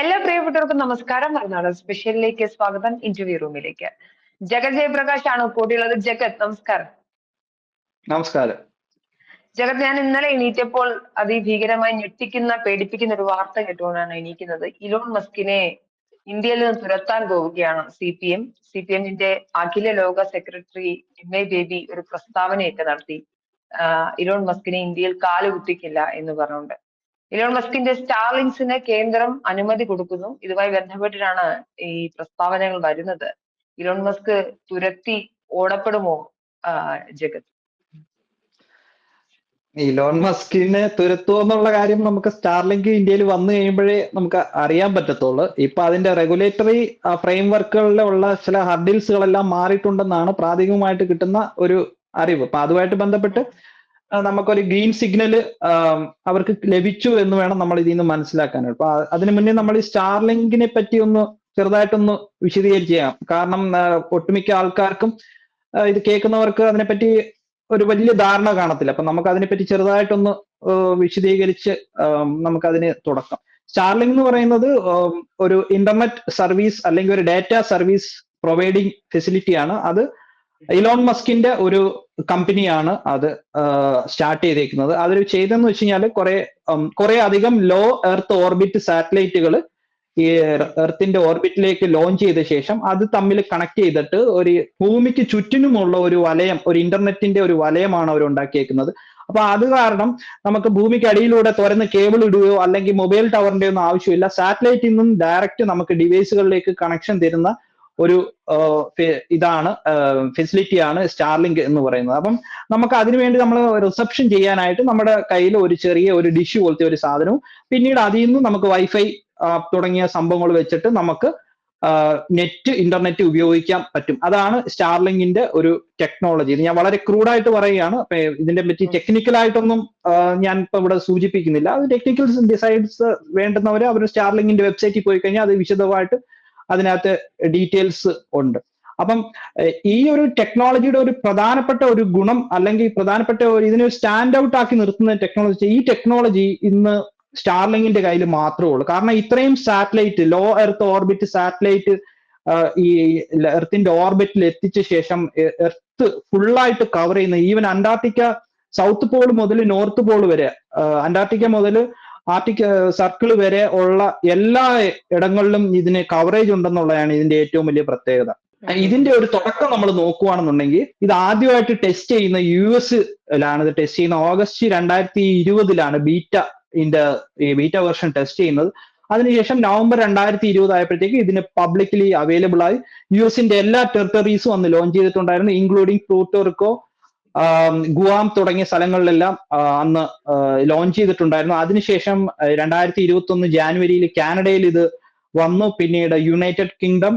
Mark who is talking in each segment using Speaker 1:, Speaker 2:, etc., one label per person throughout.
Speaker 1: എല്ലാ പ്രിയപ്പെട്ടവർക്കും നമസ്കാരം. പറഞ്ഞാണ് സ്പെഷ്യലിലേക്ക് സ്വാഗതം. ഇന്റർവ്യൂ റൂമിലേക്ക്. ജഗത് ജയപ്രകാശ് ആണ് കൂടിയുള്ളത്. ജഗത് നമസ്കാരം.
Speaker 2: നമസ്കാരം.
Speaker 1: ജഗത് ഞാൻ ഇന്നലെ എണീറ്റപ്പോൾ അതിഭീകരമായി ഞെട്ടിക്കുന്ന പേടിപ്പിക്കുന്ന ഒരു വാർത്ത കേട്ടുകൊണ്ടാണ് എണീക്കുന്നത്. ഇലോൺ മസ്കിനെ ഇന്ത്യയിൽ നിന്ന് തുരത്താൻ പോവുകയാണ് C P M. C P എമ്മിന്റെ അഖില ലോക സെക്രട്ടറി എം എ ബേബി ഒരു പ്രസ്താവനയൊക്കെ നടത്തി. ഇലോൺ മസ്കിനെ ഇന്ത്യയിൽ കാലുകുത്തിക്കില്ല എന്ന് പറഞ്ഞുകൊണ്ട്. ഇലോൺ മസ്കിന്റെ സ്റ്റാർലിങ്സിന് കേന്ദ്രം അനുമതി കൊടുക്കുന്നു. ഇതുമായി ബന്ധപ്പെട്ടിട്ടാണ് ഈ പ്രസ്താവനകൾ വരുന്നത്. ഇലോൺ മസ്ക് തുരത്തി ഓടപ്പെടുമോ? ജഗത്.
Speaker 2: ഇലോൺ മസ്കിനെ തുരത്തു എന്നുള്ള കാര്യം നമുക്ക് സ്റ്റാർലിങ്ക് ഇന്ത്യയിൽ വന്നു കഴിയുമ്പോഴേ നമുക്ക് അറിയാൻ പറ്റത്തുള്ളൂ. ഇപ്പൊ അതിന്റെ റെഗുലേറ്ററി ഫ്രെയിം വർക്കുകളിലുള്ള ചില ഹർഡിൽസുകളെല്ലാം മാറിയിട്ടുണ്ടെന്നാണ് പ്രാഥമികമായിട്ട് കിട്ടുന്ന ഒരു അറിവ്. അപ്പൊ അതുമായിട്ട് ബന്ധപ്പെട്ട് നമുക്കൊരു ഗ്രീൻ സിഗ്നൽ അവർക്ക് ലഭിച്ചു എന്ന് വേണം നമ്മൾ ഇതിൽ നിന്ന് മനസ്സിലാക്കാനായിട്ട് അപ്പൊ അതിന് മുന്നേ നമ്മൾ ഈ സ്റ്റാർലിങ്കിനെ പറ്റി ഒന്ന് ചെറുതായിട്ടൊന്ന് വിശദീകരിച്ച് ചെയ്യാം. കാരണം ഒട്ടുമിക്ക ആൾക്കാർക്കും ഇത് കേൾക്കുന്നവർക്ക് അതിനെപ്പറ്റി ഒരു വലിയ ധാരണ കാണത്തില്ല. അപ്പൊ നമുക്ക് അതിനെപ്പറ്റി ചെറുതായിട്ടൊന്ന് വിശദീകരിച്ച് നമുക്ക് അതിന് തുടക്കം. സ്റ്റാർലിംഗ് എന്ന് പറയുന്നത് ഒരു ഇന്റർനെറ്റ് സർവീസ് അല്ലെങ്കിൽ ഒരു ഡാറ്റ സർവീസ് പ്രൊവൈഡിങ് ഫെസിലിറ്റിയാണ്. അത് ഇലോൺ മസ്കിന്റെ ഒരു കമ്പനിയാണ് അത് സ്റ്റാർട്ട് ചെയ്തേക്കുന്നത്. അതിൽ ചെയ്തെന്ന് വെച്ച് കഴിഞ്ഞാൽ കുറെ കുറെ അധികം ലോ എർത്ത് ഓർബിറ്റ് സാറ്റലൈറ്റുകൾ ഈ എർത്തിന്റെ ഓർബിറ്റിലേക്ക് ലോഞ്ച് ചെയ്ത ശേഷം അത് തമ്മിൽ കണക്ട് ചെയ്തിട്ട് ഒരു ഭൂമിക്ക് ചുറ്റിനുമുള്ള ഒരു വലയം ഒരു ഇന്റർനെറ്റിന്റെ ഒരു വലയമാണ് അവർ ഉണ്ടാക്കിയേക്കുന്നത്. അപ്പൊ അത് കാരണം നമുക്ക് ഭൂമിക്ക് അടിയിലൂടെ തുറന്ന് കേബിൾ ഇടുകയോ അല്ലെങ്കിൽ മൊബൈൽ ടവറിന്റെ ഒന്നും ആവശ്യമില്ല. സാറ്റലൈറ്റിൽ നിന്നും ഡയറക്റ്റ് നമുക്ക് ഡിവൈസുകളിലേക്ക് കണക്ഷൻ തരുന്ന ഒരു ഇതാണ് ഫെസിലിറ്റിയാണ് സ്റ്റാർലിങ്ക് എന്ന് പറയുന്നത്. അപ്പം നമുക്ക് അതിനുവേണ്ടി നമ്മൾ റിസപ്ഷൻ ചെയ്യാനായിട്ട് നമ്മുടെ കയ്യിൽ ഒരു ചെറിയ ഒരു ഡിഷ് പോലത്തെ ഒരു സാധനവും പിന്നീട് അതിൽ നിന്ന് നമുക്ക് വൈഫൈ തുടങ്ങിയ സംഭവങ്ങൾ വെച്ചിട്ട് നമുക്ക് നെറ്റ് ഇന്റർനെറ്റ് ഉപയോഗിക്കാൻ പറ്റും. അതാണ് സ്റ്റാർലിങ്ങിന്റെ ഒരു ടെക്നോളജി ഇത് ഞാൻ വളരെ ക്രൂഡായിട്ട് പറയുകയാണ്. ഇതിന്റെ പറ്റി ടെക്നിക്കൽ ആയിട്ടൊന്നും ഞാൻ ഇപ്പൊ ഇവിടെ സൂചിപ്പിക്കുന്നില്ല. അത് ടെക്നിക്കൽ ഡിസൈഡ്സ് വേണ്ടുന്നവർ അവർ സ്റ്റാർലിങ്ങിന്റെ വെബ്സൈറ്റിൽ പോയി കഴിഞ്ഞാൽ അത് വിശദമായിട്ട് അതിനകത്ത് ഡീറ്റെയിൽസ് ഉണ്ട്. അപ്പം ഈ ഒരു ടെക്നോളജിയുടെ ഒരു പ്രധാനപ്പെട്ട ഒരു ഗുണം അല്ലെങ്കിൽ പ്രധാനപ്പെട്ട ഒരു ഇതിനെ സ്റ്റാൻഡ് ഔട്ട് ആക്കി നിർത്തുന്ന ടെക്നോളജി ഈ ടെക്നോളജി ഇന്ന് സ്റ്റാർലിങ്ങിന്റെ കയ്യിൽ മാത്രമേ ഉള്ളൂ. കാരണം ഇത്രയും satellite low earth orbit satellite ഈ എർത്തിന്റെ ഓർബിറ്റിൽ എത്തിച്ച ശേഷം എർത്ത് ഫുള്ളായിട്ട് കവർ ചെയ്യുന്ന ഈവൻ അന്റാർട്ടിക്ക സൗത്ത് പോൾ മുതൽ നോർത്ത് പോൾ വരെ അന്റാർട്ടിക്ക മുതൽ ആർട്ടിക് സർക്കിൾ വരെ ഉള്ള എല്ലാ ഇടങ്ങളിലും ഇതിന് കവറേജ് ഉണ്ടെന്നുള്ളതാണ് ഇതിന്റെ ഏറ്റവും വലിയ പ്രത്യേകത. ഇതിന്റെ ഒരു തുടക്കം നമ്മൾ നോക്കുകയാണെന്നുണ്ടെങ്കിൽ ഇത് ആദ്യമായിട്ട് ടെസ്റ്റ് ചെയ്യുന്ന യു എസിലാണ് ഇത് ടെസ്റ്റ് ചെയ്യുന്ന ഓഗസ്റ്റ് രണ്ടായിരത്തി ഇരുപതിലാണ് ബീറ്റ ഈ ബീറ്റ വേർഷൻ ടെസ്റ്റ് ചെയ്യുന്നത്. അതിനുശേഷം നവംബർ രണ്ടായിരത്തി ഇരുപത് ആയപ്പോഴത്തേക്ക് ഇതിന് പബ്ലിക്കലി അവൈലബിൾ ആയി. യു എസിന്റെ എല്ലാ ടെറിട്ടറീസും അന്ന് ലോഞ്ച് ചെയ്തിട്ടുണ്ടായിരുന്നു ഇൻക്ലൂഡിങ് പ്ലൂട്ടോറിക്കോ ഗുവാം തുടങ്ങിയ സ്ഥലങ്ങളിലെല്ലാം അന്ന് ലോഞ്ച് ചെയ്തിട്ടുണ്ടായിരുന്നു. അതിനുശേഷം രണ്ടായിരത്തി ഇരുപത്തി ഒന്ന് ജാനുവരിയിൽ കാനഡയിൽ ഇത് വന്നു. പിന്നീട് യുണൈറ്റഡ് കിങ്ഡം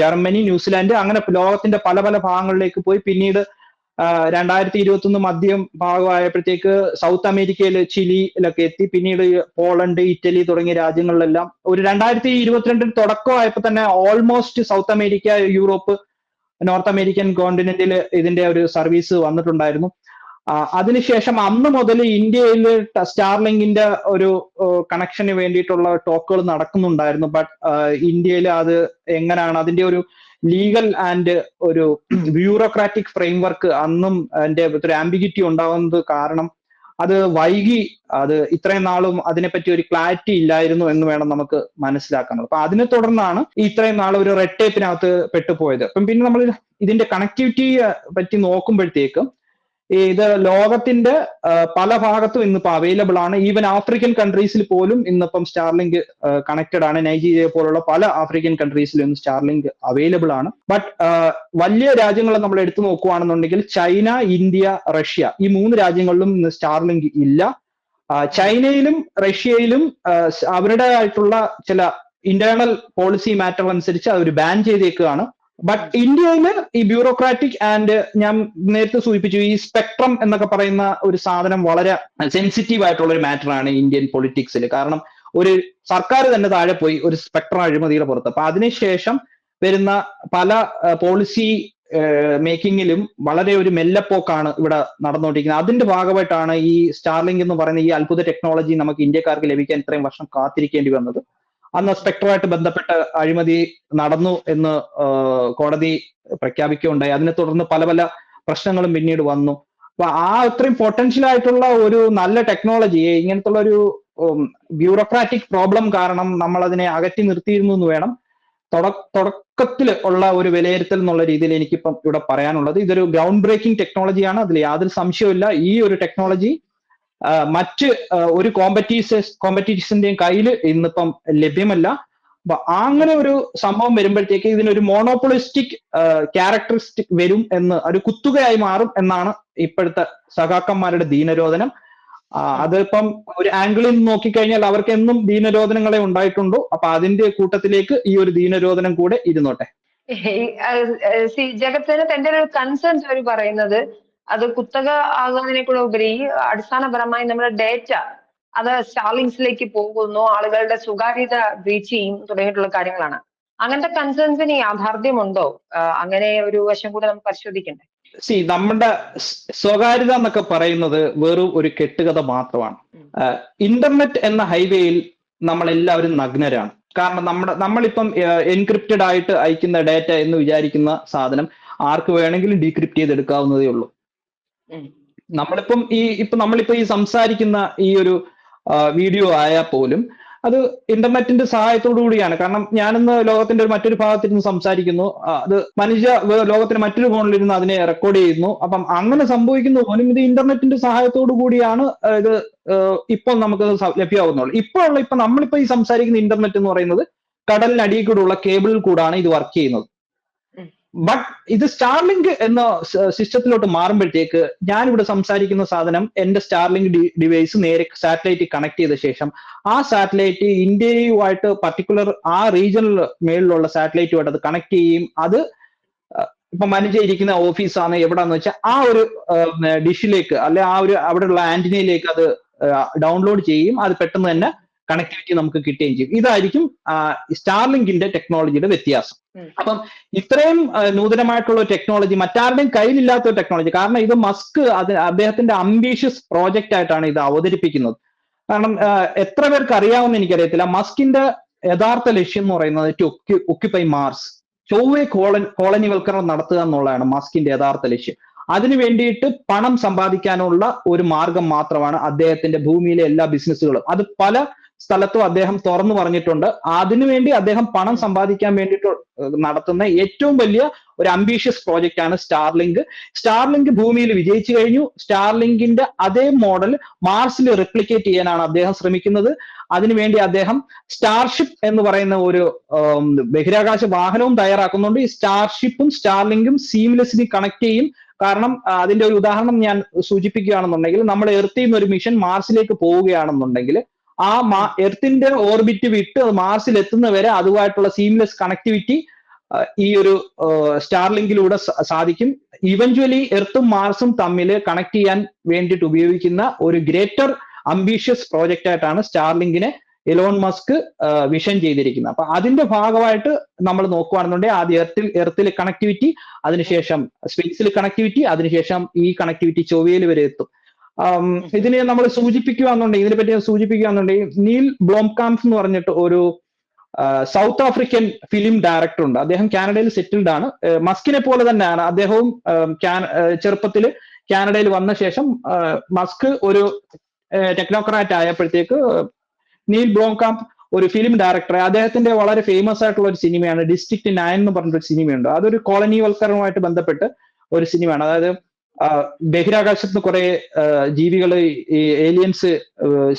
Speaker 2: ജർമ്മനി ന്യൂസിലാൻഡ് അങ്ങനെ ലോകത്തിന്റെ പല പല ഭാഗങ്ങളിലേക്ക് പോയി. പിന്നീട് രണ്ടായിരത്തി ഇരുപത്തി ഒന്ന് മധ്യം ഭാഗമായപ്പോഴത്തേക്ക് സൗത്ത് അമേരിക്കയിൽ ചിലിയിലൊക്കെ എത്തി. പിന്നീട് പോളണ്ട് ഇറ്റലി തുടങ്ങിയ രാജ്യങ്ങളിലെല്ലാം ഒരു രണ്ടായിരത്തി ഇരുപത്തിരണ്ടിൽ തുടക്കമായപ്പോൾ തന്നെ almost south America Europe north American കോണ്ടിനെന്റിൽ ഇതിന്റെ ഒരു സർവീസ് വന്നിട്ടുണ്ടായിരുന്നു. അതിനുശേഷം അന്ന് മുതൽ ഇന്ത്യയിൽ സ്റ്റാർലിങ്കിന്റെ ഒരു കണക്ഷന് വേണ്ടിയിട്ടുള്ള ടോക്കുകൾ നടക്കുന്നുണ്ടായിരുന്നു. ബട്ട് ഇന്ത്യയിൽ അത് എങ്ങനെയാണ് അതിന്റെ ഒരു ലീഗൽ ആൻഡ് ഒരു ബ്യൂറോക്രാറ്റിക് ഫ്രെയിംവർക്ക് അന്നും അതിന്റെ ഒരു ആംബിഗിറ്റി ഉണ്ടാകുന്നത് കാരണം അത് വൈകി അത് ഇത്രയും നാളും അതിനെപ്പറ്റി ഒരു ക്ലാരിറ്റി ഇല്ലായിരുന്നു എന്ന് വേണം നമുക്ക് മനസ്സിലാക്കാനുള്ളത് അപ്പൊ അതിനെ തുടർന്നാണ് ഇത്രയും നാൾ ഒരു റെഡ് ടേപ്പിനകത്ത് പെട്ടുപോയത്. അപ്പം പിന്നെ നമ്മൾ ഇതിന്റെ കണക്ടിവിറ്റി പറ്റി നോക്കുമ്പോഴത്തേക്കും ഇത് ലോകത്തിന്റെ പല ഭാഗത്തും ഇന്നിപ്പോ അവൈലബിൾ ആണ്. ഈവൻ ആഫ്രിക്കൻ കൺട്രീസിൽ പോലും ഇന്നിപ്പം സ്റ്റാർലിങ്ക് കണക്റ്റഡ് ആണ്. നൈജീരിയ പോലുള്ള പല ആഫ്രിക്കൻ കൺട്രീസിലും ഇന്ന് സ്റ്റാർലിങ്ക് അവൈലബിൾ ആണ്. ബട്ട് വലിയ രാജ്യങ്ങളെ നമ്മൾ എടുത്തു നോക്കുകയാണെന്നുണ്ടെങ്കിൽ ചൈന ഇന്ത്യ റഷ്യ ഈ മൂന്ന് രാജ്യങ്ങളിലും ഇന്ന് സ്റ്റാർലിങ്ക് ഇല്ല. ചൈനയിലും റഷ്യയിലും അവരുടേതായിട്ടുള്ള ചില ഇന്റേണൽ പോളിസി മാറ്റർ അനുസരിച്ച് അവർ ബാൻ ചെയ്തേക്കുകയാണ് ബട്ട് ഇന്ത്യയിൽ ഈ ബ്യൂറോക്രാറ്റിക് ആൻഡ് ഞാൻ നേരത്തെ സൂചിപ്പിച്ചു ഈ സ്പെക്ട്രം എന്നൊക്കെ പറയുന്ന ഒരു സാധനം വളരെ സെൻസിറ്റീവ് ആയിട്ടുള്ള ഒരു മാറ്റർ ആണ് ഇന്ത്യൻ പൊളിറ്റിക്സിൽ കാരണം ഒരു സർക്കാർ തന്നെ താഴെ പോയി ഒരു സ്പെക്ട്രം അഴിമതിയുടെ പുറത്ത്. അപ്പൊ അതിനുശേഷം വരുന്ന പല പോളിസി മേക്കിങ്ങിലും വളരെ ഒരു മെല്ലപ്പോക്കാണ് ഇവിടെ നടന്നുകൊണ്ടിരിക്കുന്നത്. അതിന്റെ ഭാഗമായിട്ടാണ് ഈ സ്റ്റാർലിങ്ക് എന്ന് പറയുന്ന ഈ അത്ഭുത ടെക്നോളജി നമുക്ക് ഇന്ത്യക്കാർക്ക് ലഭിക്കാൻ ഇത്രയും വർഷം കാത്തിരിക്കേണ്ടി വന്നത്. അന്ന് സ്പെക്ട്രമായിട്ട് ബന്ധപ്പെട്ട് അഴിമതി നടന്നു എന്ന് കോടതി പ്രഖ്യാപിക്കുകയുണ്ടായി. അതിനെ തുടർന്ന് പല പല പ്രശ്നങ്ങളും പിന്നീട് വന്നു. അപ്പൊ ആ അത്രയും പൊട്ടൻഷ്യൽ ആയിട്ടുള്ള ഒരു നല്ല ടെക്നോളജിയെ ഇങ്ങനത്തുള്ള ഒരു ബ്യൂറോക്രാറ്റിക് പ്രോബ്ലം കാരണം നമ്മൾ അതിനെ അകറ്റി നിർത്തിയിരുന്നു എന്ന് വേണം തുടക്കത്തിൽ ഉള്ള ഒരു വിലയിരുത്തൽ എന്നുള്ള രീതിയിൽ എനിക്കിപ്പം ഇവിടെ പറയാനുള്ളത്. ഇതൊരു ഗ്രൗണ്ട് ബ്രേക്കിംഗ് ടെക്നോളജിയാണ് അതിൽ യാതൊരു സംശയവുമില്ല. ഈ ഒരു ടെക്നോളജി മറ്റ് ഒരു കോമ്പറ്റീസേഴ്സ് കോമ്പറ്റീഷന്റെയും കയ്യിൽ ഇന്നിപ്പം ലഭ്യമല്ല. അപ്പൊ അങ്ങനെ ഒരു സംഭവം വരുമ്പോഴത്തേക്ക് ഇതിനൊരു മോണോപ്പൊളിസ്റ്റിക് ക്യാരക്ടറിസ്റ്റിക് വരും എന്ന് ഒരു കുത്തുകയായി മാറും എന്നാണ് ഇപ്പോഴത്തെ സഖാക്കന്മാരുടെ ദീനരോധനം. അതിപ്പം ഒരു ആംഗിളിൽ നിന്ന് നോക്കിക്കഴിഞ്ഞാൽ അവർക്ക് എന്നും ദീനരോധനങ്ങളെ ഉണ്ടായിട്ടുണ്ടോ അപ്പൊ അതിന്റെ കൂട്ടത്തിലേക്ക് ഈ ഒരു ദീനരോധനം കൂടെ ഇരുന്നോട്ടെ.
Speaker 1: ജഗത്തിന് തന്റെ ഒരു കൺസേൺസ് അവർ പറയുന്നത്. അത് കുത്തക ആകുന്നതിനേക്കാൾ ഉപരി അടിസ്ഥാനപരമായി നമ്മുടെ ഡേറ്റ അത് സ്റ്റാർലിങ്സിലേക്ക് പോകുന്നു ആളുകളുടെ സ്വകാര്യത ബ്രീച്ച് ചെയ്യും തുടങ്ങിയിട്ടുള്ള കാര്യങ്ങളാണ്. അങ്ങനത്തെ കൺസേൺസിന് യാഥാർത്ഥ്യമുണ്ടോ? അങ്ങനെ ഒരു വശം കൂടെ നമുക്ക് പരിശോധിക്കണ്ടേ?
Speaker 2: സി നമ്മുടെ സ്വകാര്യത എന്നൊക്കെ പറയുന്നത് വെറും ഒരു കെട്ടുകഥ മാത്രമാണ്. ഇന്റർനെറ്റ് എന്ന ഹൈവേയിൽ നമ്മൾ എല്ലാവരും നഗ്നരാണ്. കാരണം നമ്മുടെ നമ്മളിപ്പം എൻക്രിപ്റ്റഡ് ആയിട്ട് അയക്കുന്ന ഡേറ്റ എന്ന് വിചാരിക്കുന്ന സാധനം ആർക്ക് വേണമെങ്കിലും ഡീക്രിപ്റ്റ് ചെയ്തെടുക്കാവുന്നതേ ഉള്ളൂ. നമ്മളിപ്പം ഈ ഇപ്പൊ നമ്മളിപ്പോ ഈ സംസാരിക്കുന്ന ഈ ഒരു വീഡിയോ ആയാൽ പോലും അത് ഇന്റർനെറ്റിന്റെ സഹായത്തോടു കൂടിയാണ്. കാരണം ഞാനിന്ന് ലോകത്തിന്റെ ഒരു മറ്റൊരു ഭാഗത്തിരുന്ന് സംസാരിക്കുന്നു. അത് മനുഷ്യ ലോകത്തിന്റെ മറ്റൊരു ഫോണിലിരുന്ന് അതിനെ റെക്കോർഡ് ചെയ്യുന്നു. അപ്പം അങ്ങനെ സംഭവിക്കുന്ന പോലും ഇത് ഇന്റർനെറ്റിന്റെ സഹായത്തോടു കൂടിയാണ് ഇത് ഇപ്പോൾ നമുക്ക് ലഭ്യമാകുന്നുള്ളൂ. ഇപ്പോൾ ഉള്ള ഇപ്പൊ നമ്മളിപ്പോ ഈ സംസാരിക്കുന്ന ഇന്റർനെറ്റ് എന്ന് പറയുന്നത് കടലിനടിയിൽ കൂടെയുള്ള കേബിളിൽ കൂടാണ് ഇത് വർക്ക് ചെയ്യുന്നത്. ബട്ട് ഇത് സ്റ്റാർലിങ്ക് എന്ന സിസ്റ്റത്തിലോട്ട് മാറുമ്പോഴത്തേക്ക് ഞാൻ ഇവിടെ സംസാരിക്കുന്ന സാധനം എന്റെ സ്റ്റാർലിങ്ക് ഡിവൈസ് നേരെ സാറ്റലൈറ്റ് കണക്ട് ചെയ്ത ശേഷം ആ സാറ്റലൈറ്റ് ഇന്ത്യയുമായിട്ട് പർട്ടിക്കുലർ ആ റീജിയണൽ മേളിലുള്ള സാറ്റലൈറ്റുമായിട്ട് അത് കണക്ട് ചെയ്യും അത് ഇപ്പൊ മാനേജ് ഇരിക്കുന്ന ഓഫീസാണ് എവിടാന്ന് വെച്ചാൽ ആ ഒരു ഡിഷിലേക്ക് അല്ലെ ആ ഒരു അവിടെയുള്ള ആന്റിനയിലേക്ക് അത് ഡൗൺലോഡ് ചെയ്യും അത് പെട്ടെന്ന് തന്നെ കണക്ടിവിറ്റി നമുക്ക് കിട്ടുകയും ചെയ്യും. ഇതായിരിക്കും സ്റ്റാർലിങ്കിന്റെ ടെക്നോളജിയുടെ വ്യത്യാസം. അപ്പം ഇത്രയും നൂതനമായിട്ടുള്ള ഒരു ടെക്നോളജി മറ്റാരുടെയും കയ്യിലില്ലാത്ത ഒരു ടെക്നോളജി കാരണം ഇത് മസ്ക് അത് അദ്ദേഹത്തിന്റെ അംബീഷ്യസ് പ്രോജക്റ്റ് ആയിട്ടാണ് ഇത് അവതരിപ്പിക്കുന്നത്. കാരണം എത്ര പേർക്ക് അറിയാവുന്ന എനിക്കറിയത്തില്ല. മസ്കിന്റെ യഥാർത്ഥ ലക്ഷ്യം എന്ന് പറയുന്നത് ടു ഒക്യുപ്പൈ മാർസ് ചൊവ്വെ കോളൻ കോളനിവൽക്കരണം നടത്തുക എന്നുള്ളതാണ് മസ്കിന്റെ യഥാർത്ഥ ലക്ഷ്യം. അതിനു വേണ്ടിയിട്ട് പണം സമ്പാദിക്കാനുള്ള ഒരു മാർഗം മാത്രമാണ് അദ്ദേഹത്തിന്റെ ഭൂമിയിലെ എല്ലാ ബിസിനസ്സുകളും അത് പല സ്ഥലത്തും അദ്ദേഹം തുറന്നു പറഞ്ഞിട്ടുണ്ട്. അതിനുവേണ്ടി അദ്ദേഹം പണം സമ്പാദിക്കാൻ വേണ്ടിയിട്ട് നടത്തുന്ന ഏറ്റവും വലിയ ഒരു അംബീഷ്യസ് പ്രോജക്റ്റ് ആണ് സ്റ്റാർലിങ്ക്. സ്റ്റാർലിങ്ക് ഭൂമിയിൽ വിജയിച്ചു കഴിഞ്ഞു. സ്റ്റാർലിങ്കിന്റെ അതേ മോഡൽ മാർസിൽ റിപ്ലിക്കേറ്റ് ചെയ്യാനാണ് അദ്ദേഹം ശ്രമിക്കുന്നത്. അതിനുവേണ്ടി അദ്ദേഹം സ്റ്റാർഷിപ്പ് എന്ന് പറയുന്ന ഒരു ബഹിരാകാശ വാഹനവും തയ്യാറാക്കുന്നുണ്ട്. ഈ സ്റ്റാർഷിപ്പും സ്റ്റാർലിങ്കും സീംലെസ്ലി കണക്ട് ചെയ്യും. കാരണം അതിന്റെ ഒരു ഉദാഹരണം ഞാൻ സൂചിപ്പിക്കുകയാണെന്നുണ്ടെങ്കിൽ നമ്മൾ എർത്തിൽ നിന്ന് ഒരു മിഷൻ മാർസിലേക്ക് പോവുകയാണെന്നുണ്ടെങ്കിൽ ആ മാ എർത്തിന്റെ ഓർബിറ്റ് വിട്ട് മാർസിൽ എത്തുന്നവരെ അതുമായിട്ടുള്ള സീംലെസ് കണക്ടിവിറ്റി ഈ ഒരു സ്റ്റാർലിങ്കിലൂടെ സാധിക്കും. ഇവഞ്ച്വലി എർത്തും മാർസും തമ്മിൽ കണക്ട് ചെയ്യാൻ വേണ്ടിയിട്ട് ഉപയോഗിക്കുന്ന ഒരു ഗ്രേറ്റർ അംബീഷ്യസ് പ്രോജക്റ്റ് ആയിട്ടാണ് സ്റ്റാർലിങ്കിനെ എലോൺ മസ്ക് വിഷൻ ചെയ്തിരിക്കുന്നത്. അപ്പൊ അതിന്റെ ഭാഗമായിട്ട് നമ്മൾ നോക്കുകയാണെന്നുണ്ടെങ്കിൽ ആദ്യം എർത്തിൽ എർത്തിൽ കണക്ടിവിറ്റി അതിനുശേഷം സ്പേസിൽ കണക്ടിവിറ്റി അതിനുശേഷം ഈ കണക്ടിവിറ്റി ചൊവ്വയിൽ വരെ എത്തും. ഇതിനെ നമ്മൾ സൂചിപ്പിക്കുകയാണെന്നുണ്ടെങ്കിൽ ഇതിനെ പറ്റി സൂചിപ്പിക്കുകയാണെന്നുണ്ടെങ്കിൽ നീൽ ബ്ലോംകാംഫ് എന്ന് പറഞ്ഞിട്ട് ഒരു സൗത്ത് ആഫ്രിക്കൻ ഫിലിം ഡയറക്ടർ ഉണ്ട്. അദ്ദേഹം കാനഡയിൽ സെറ്റിൽഡ് ആണ്. മസ്കിനെ പോലെ തന്നെയാണ്. അദ്ദേഹവും ചെറുപ്പത്തിൽ കാനഡയിൽ വന്ന ശേഷം മസ്ക് ഒരു ടെക്നോക്രാറ്റ് ആയപ്പോഴത്തേക്ക് നീൽ ബ്ലോംകാംപ് ഒരു ഫിലിം ഡയറക്ടർ അദ്ദേഹത്തിന്റെ വളരെ ഫേമസ് ആയിട്ടുള്ള ഒരു സിനിമയാണ് ഡിസ്ട്രിക്ട് നയൻ എന്ന് പറഞ്ഞിട്ടൊരു സിനിമയുണ്ട്. അതൊരു കോളനിവൽക്കരണവുമായിട്ട് ബന്ധപ്പെട്ട് ഒരു സിനിമയാണ്. അതായത് ബഹിരാകാശത്ത് നിന്ന് കുറെ ജീവികൾ ഈ ഏലിയൻസ്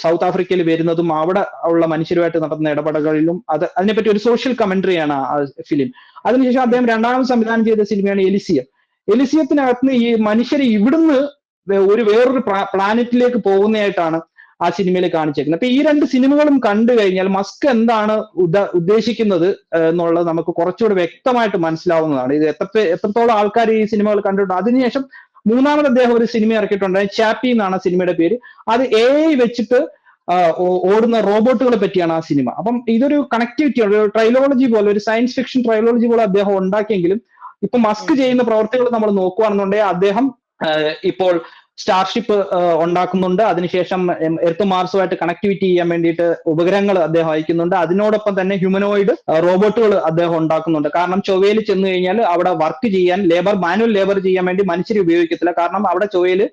Speaker 2: സൗത്ത് ആഫ്രിക്കയിൽ വരുന്നതും അവിടെ ഉള്ള മനുഷ്യരുമായിട്ട് നടന്ന ഇടപെടലുകളിലും അത് അതിനെപ്പറ്റി ഒരു സോഷ്യൽ കമന്ററിയാണ് ആ ഫിലിം അതിനുശേഷം അദ്ദേഹം രണ്ടാമത് സംവിധാനം ചെയ്ത സിനിമയാണ് എലിസിയം എലിസിയത്തിനകത്ത് ഈ മനുഷ്യരെ ഇവിടുന്ന് ഒരു വേറൊരു പ്ലാനറ്റിലേക്ക് പോകുന്നതായിട്ടാണ് ആ സിനിമയിൽ കാണിച്ചേക്കുന്നത്. അപ്പൊ ഈ രണ്ട് സിനിമകളും കണ്ടു കഴിഞ്ഞാൽ മസ്ക് എന്താണ് ഉദ ഉദ്ദേശിക്കുന്നത് എന്നുള്ളത് നമുക്ക് കുറച്ചുകൂടി വ്യക്തമായിട്ട് മനസ്സിലാവുന്നതാണ്. ഇത് എത്ര എത്രത്തോളം ആൾക്കാർ ഈ സിനിമകൾ കണ്ടിട്ടുണ്ട്. അതിനുശേഷം മൂന്നാമത് അദ്ദേഹം ഒരു സിനിമ ഇറക്കിയിട്ടുണ്ട്. ചാപ്പി എന്നാണ് സിനിമയുടെ പേര്. അത് എ ഐ വെച്ചിട്ട് ഓടുന്ന റോബോട്ടുകളെ പറ്റിയാണ് ആ സിനിമ അപ്പം ഇതൊരു കണക്ടിവിറ്റി ഒരു ട്രൈലോളജി പോലെ ഒരു സയൻസ് ഫിക്ഷൻ ട്രൈലോളജി പോലെ അദ്ദേഹം ഉണ്ടാക്കിയെങ്കിലും ഇപ്പൊ മസ്ക് ചെയ്യുന്ന പ്രവർത്തികൾ നമ്മൾ നോക്കുകയാണെന്നുണ്ടെങ്കിൽ അദ്ദേഹം ഇപ്പോൾ സ്റ്റാർഷിപ്പ് ഉണ്ടാക്കുന്നുണ്ട്. അതിനുശേഷം എർത്ത് മാർസുമായിട്ട് കണക്ടിവിറ്റി ചെയ്യാൻ വേണ്ടിയിട്ട് ഉപഗ്രഹങ്ങൾ അദ്ദേഹം അയക്കുന്നുണ്ട്. അതിനോടൊപ്പം തന്നെ ഹ്യൂമനോയിഡ് റോബോട്ടുകൾ അദ്ദേഹം ഉണ്ടാക്കുന്നുണ്ട്. കാരണം ചൊവ്വയിൽ ചെന്ന് കഴിഞ്ഞാൽ അവിടെ വർക്ക് ചെയ്യാൻ ലേബർ മാനുവൽ ലേബർ ചെയ്യാൻ വേണ്ടി മനുഷ്യരെ ഉപയോഗിക്കത്തില്ല. കാരണം അവിടെ ചൊവ്വയിൽ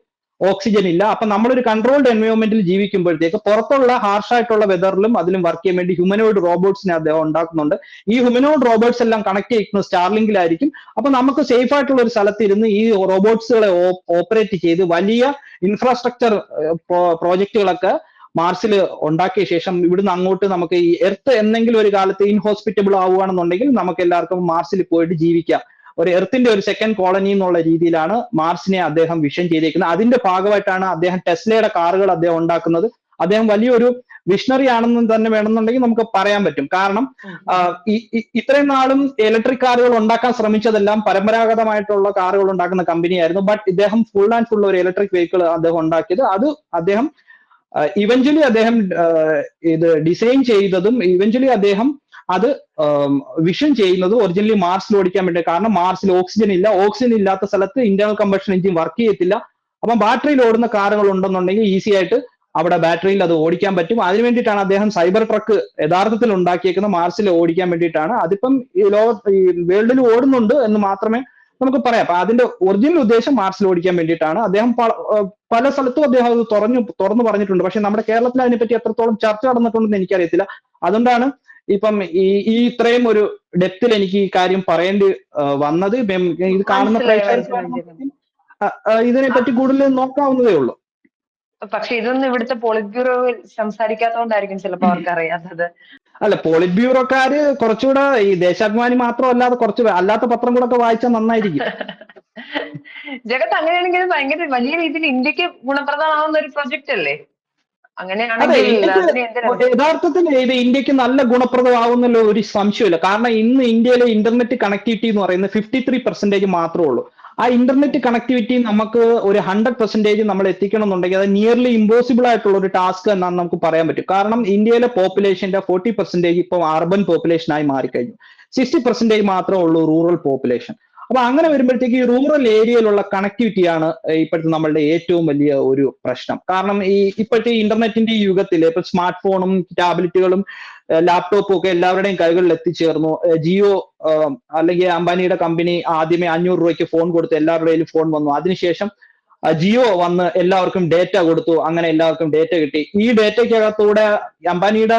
Speaker 2: ഓക്സിജൻ ഇല്ല. അപ്പൊ നമ്മളൊരു കൺട്രോൾഡ് എൻവയോൺമെന്റിൽ ജീവിക്കുമ്പോഴത്തേക്ക് പുറത്തുള്ള ഹാർഷ് ആയിട്ടുള്ള വെതറിലും അതിലും വർക്ക് ചെയ്യാൻ വേണ്ടി ഹ്യൂമനോയിഡ് റോബോട്ട്സിനെ അദ്ദേഹം ഉണ്ടാക്കുന്നുണ്ട്. ഈ ഹ്യൂമനോയിഡ് റോബോട്ട്സ് എല്ലാം കണക്ട് ചെയ്യുന്നത് സ്റ്റാർലിങ്കിലായിരിക്കും അപ്പൊ നമുക്ക് സേഫ് ആയിട്ടുള്ള ഒരു സ്ഥലത്ത് ഇരുന്ന് ഈ റോബോട്ട്സുകളെ ഓപ്പറേറ്റ് ചെയ്ത് വലിയ ഇൻഫ്രാസ്ട്രക്ചർ പ്രോജക്റ്റുകളൊക്കെ മാർസിൽ ഉണ്ടാക്കിയ ശേഷം ഇവിടുന്ന് അങ്ങോട്ട് നമുക്ക് ഈ എർത്ത് എന്തെങ്കിലും ഒരു കാലത്ത് ഇൻഹോസ്പിറ്റബിൾ ആവുകയാണെന്നുണ്ടെങ്കിൽ നമുക്ക് എല്ലാവർക്കും മാർസിൽ പോയിട്ട് ജീവിക്കാം. ഒരു എർത്തിന്റെ ഒരു സെക്കൻഡ് കോളനി എന്നുള്ള രീതിയിലാണ് മാർസിനെ അദ്ദേഹം വിഷൻ ചെയ്തിരിക്കുന്നത് അതിന്റെ ഭാഗമായിട്ടാണ് അദ്ദേഹം ടെസ്ലയുടെ കാറുകൾ അദ്ദേഹം ഉണ്ടാക്കുന്നത്. അദ്ദേഹം വലിയൊരു വിഷണറി ആണെന്ന് തന്നെ വേണമെന്നുണ്ടെങ്കിൽ നമുക്ക് പറയാൻ പറ്റും. കാരണം ഇത്രയും നാളും ഇലക്ട്രിക് കാറുകൾ ഉണ്ടാക്കാൻ ശ്രമിച്ചതെല്ലാം പരമ്പരാഗതമായിട്ടുള്ള കാറുകൾ ഉണ്ടാക്കുന്ന കമ്പനിയായിരുന്നു ബട്ട് ഇദ്ദേഹം ഫുൾ ആൻഡ് ഫുൾ ഒരു ഇലക്ട്രിക് വെഹിക്കിൾ അദ്ദേഹം ഉണ്ടാക്കിയത്. അത് അദ്ദേഹം ഇവഞ്ച്വലി അദ്ദേഹം ഇത് ഡിസൈൻ ചെയ്തതും ഇവഞ്ച്വലി അദ്ദേഹം അത് വിഷൻ ചെയ്യുന്നത് ഒറിജിനലി മാർസിൽ ഓടിക്കാൻ വേണ്ടി. കാരണം മാർസിൽ ഓക്സിജൻ ഇല്ല. ഓക്സിജൻ ഇല്ലാത്ത സ്ഥലത്ത് ഇന്റേണൽ കമ്പഷൻ എഞ്ചിൻ വർക്ക് ചെയ്യത്തില്ല. അപ്പം ബാറ്ററിയിൽ ഓടുന്ന കാറുകൾ ഉണ്ടെന്നുണ്ടെങ്കിൽ ഈസി ആയിട്ട് അവിടെ ബാറ്ററിയിൽ അത് ഓടിക്കാൻ പറ്റും. അതിനു വേണ്ടിയിട്ടാണ് അദ്ദേഹം സൈബർ ട്രക്ക് യഥാർത്ഥത്തിൽ ഉണ്ടാക്കിയേക്കുന്ന മാർസിൽ ഓടിക്കാൻ വേണ്ടിയിട്ടാണ്. അതിപ്പം ഈ ലോക ഈ വേൾഡിൽ ഓടുന്നുണ്ട് എന്ന് മാത്രമേ നമുക്ക് പറയാം. അപ്പൊ അതിന്റെ ഒറിജിനൽ ഉദ്ദേശം മാർസിൽ ഓടിക്കാൻ വേണ്ടിയിട്ടാണ്. അദ്ദേഹം പല സ്ഥലത്തും അദ്ദേഹം അത് തുറന്നു തുറന്നു പറഞ്ഞിട്ടുണ്ട്. പക്ഷെ നമ്മുടെ കേരളത്തിൽ അതിനെപ്പറ്റി എത്രത്തോളം ചർച്ച നടന്നിട്ടുണ്ടെന്ന് എനിക്കറിയത്തില്ല. അതുകൊണ്ടാണ് ഇപ്പം ഈ ഈ ഇത്രയും ഒരു ഡെപ്തിൽ എനിക്ക് ഈ കാര്യം പറയേണ്ടി വന്നത് ഇത് കാണുന്ന പ്രേക്ഷകർക്ക് ഇതിനെ പറ്റി കൂടുതൽ നോക്കാവുന്നതേ ഉള്ളൂ.
Speaker 1: പക്ഷെ ഇതൊന്നും ഇവിടുത്തെ പോളിറ്റ് ബ്യൂറോയിൽ സംസാരിക്കാത്തതുകൊണ്ടായിരിക്കും ചിലപ്പോൾ അവർക്ക് അറിയാത്തത്.
Speaker 2: അല്ല പോളിറ്റ് ബ്യൂറോക്കാര് കുറച്ചുകൂടെ ഈ ദേശാഭിമാനി മാത്രമല്ലാതെ കുറച്ച് അല്ലാത്ത പത്രം കൂടെ ഒക്കെ വായിച്ചാൽ നന്നായിരിക്കും.
Speaker 1: ജഗത്ത് അങ്ങനെയാണെങ്കിൽ ഭയങ്കര വലിയ രീതിയിൽ ഇന്ത്യയ്ക്ക് ഗുണപ്രദമാവുന്ന ഒരു പ്രൊജക്ട് അല്ലേ?
Speaker 2: യഥാർത്ഥത്തിൽ ഇത് ഇന്ത്യയ്ക്ക് നല്ല ഗുണപ്രദമാവുന്നല്ലോ ഒരു സംശയമില്ല കാരണം ഇന്ന് ഇന്ത്യയിലെ ഇന്റർനെറ്റ് കണക്ടിവിറ്റി എന്ന് പറയുന്നത് ഫിഫ്റ്റി ത്രീ പെർസെന്റേജ് മാത്രമേ ഉള്ളൂ. ആ ഇന്റർനെറ്റ് കണക്ടിവിറ്റി നമുക്ക് ഒരു ഹൺഡ്രഡ് പെർസെന്റേജ് നമ്മൾ എത്തിക്കണം എന്നുണ്ടെങ്കിൽ അത് നിയർലി ഇമ്പോസിബിൾ ആയിട്ടുള്ള ഒരു ടാസ്ക് എന്നാണ് നമുക്ക് പറയാൻ പറ്റും. കാരണം ഇന്ത്യയിലെ പോപ്പുലേഷന്റെ ഫോർട്ടി പെർസെന്റേജ് ഇപ്പം അർബൻ പോപ്പുലേഷൻ ആയി മാറിക്കഴിഞ്ഞു. സിക്സ്റ്റി പെർസെന്റേജ് മാത്രമേ ഉള്ളൂ റൂറൽ പോപ്പുലേഷൻ അപ്പൊ അങ്ങനെ വരുമ്പോഴത്തേക്ക് ഈ റൂറൽ ഏരിയയിലുള്ള കണക്ടിവിറ്റിയാണ് ഇപ്പോഴത്തെ നമ്മളുടെ ഏറ്റവും വലിയ ഒരു പ്രശ്നം. കാരണം ഈ ഇപ്പോഴത്തെ ഇന്റർനെറ്റിന്റെ ഈ യുഗത്തിൽ ഇപ്പൊ സ്മാർട്ട് ഫോണും ടാബ്ലറ്റുകളും ലാപ്ടോപ്പും ഒക്കെ എല്ലാവരുടെയും കൈകളിൽ എത്തിച്ചേർന്നു. ജിയോ അല്ലെങ്കിൽ അംബാനിയുടെ കമ്പനി ആദ്യമേ അഞ്ഞൂറ് രൂപയ്ക്ക് ഫോൺ കൊടുത്ത് എല്ലാവരുടെയും ഫോൺ വന്നു. അതിനുശേഷം ജിയോ വന്ന് എല്ലാവർക്കും ഡേറ്റ കൊടുത്തു. അങ്ങനെ എല്ലാവർക്കും ഡേറ്റ കിട്ടി. ഈ ഡേറ്റയ്ക്കകത്തൂടെ അംബാനിയുടെ